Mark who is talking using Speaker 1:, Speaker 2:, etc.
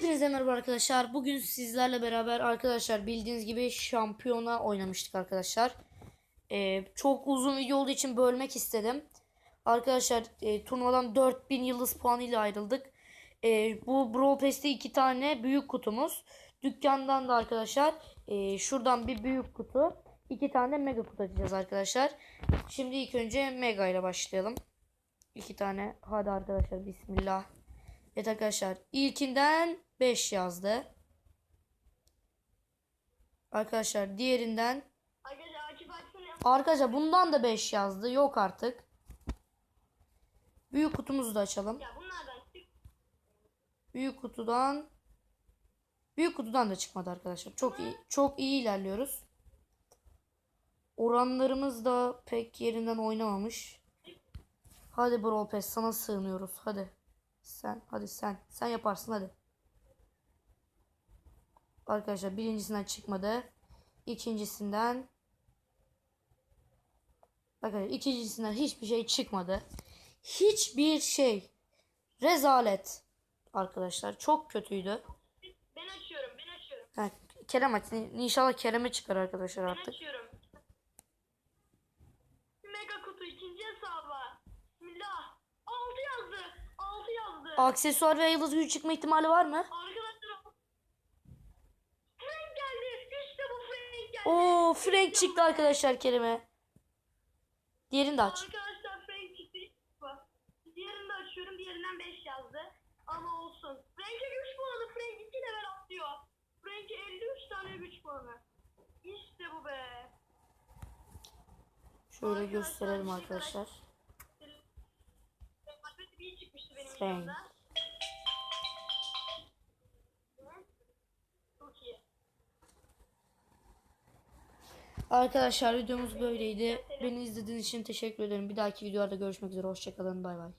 Speaker 1: Hepinize merhaba arkadaşlar. Bugün sizlerle beraber arkadaşlar bildiğiniz gibi şampiyona oynamıştık arkadaşlar. Ee, çok uzun video olduğu için bölmek istedim. Arkadaşlar e, turnuvadan 4000 yıldız puanı ile ayrıldık. E, bu Brawl Pass'te iki tane büyük kutumuz. Dükkandan da arkadaşlar e, şuradan bir büyük kutu. iki tane mega kutu açacağız arkadaşlar. Şimdi ilk önce mega ile başlayalım. İki tane. Hadi arkadaşlar bismillah. Evet arkadaşlar ilkinden 5 yazdı. Arkadaşlar diğerinden
Speaker 2: Arkadaşlar
Speaker 1: bundan da 5 yazdı. Yok artık. Büyük kutumuzu da açalım. Büyük kutudan Büyük kutudan da çıkmadı arkadaşlar. Çok iyi çok iyi ilerliyoruz. Oranlarımız da pek yerinden oynamamış. Hadi Brawl Pass sana sığınıyoruz. Hadi. Sen hadi sen. Sen yaparsın hadi. Arkadaşlar birincisinden çıkmadı. İkincisinden Arkadaşlar ikincisinden hiçbir şey çıkmadı. Hiçbir şey. Rezalet. Arkadaşlar çok kötüydü.
Speaker 2: Ben açıyorum ben açıyorum.
Speaker 1: Ha, Kerem aç. İnşallah Kerem'e çıkar arkadaşlar
Speaker 2: Ben
Speaker 1: artık.
Speaker 2: açıyorum. Mega kutu ikinci hesabı. Bismillah. 6 yazdı. 6 yazdı.
Speaker 1: Aksesuar ve yıldız gücü çıkma ihtimali var mı?
Speaker 2: Arkadaşlar. Frank geldi. İşte bu Frank geldi.
Speaker 1: Oo Frank çıktı arkadaşlar Kerem'e. Diğerini de aç.
Speaker 2: Arkadaşlar Frank çıktı. Diğerini de açıyorum. Diğerinden 5 yazdı. Ama olsun. Frank'e güç puanı. Frank 2 level atlıyor. Frank'e 53 tane güç puanı. İşte bu be.
Speaker 1: Şöyle gösterelim arkadaşlar.
Speaker 2: Bir çıkmıştı benim
Speaker 1: Frank.
Speaker 2: videomda.
Speaker 1: Arkadaşlar videomuz böyleydi. Beni izlediğiniz için teşekkür ederim. Bir dahaki videolarda görüşmek üzere. Hoşçakalın. Bay bay.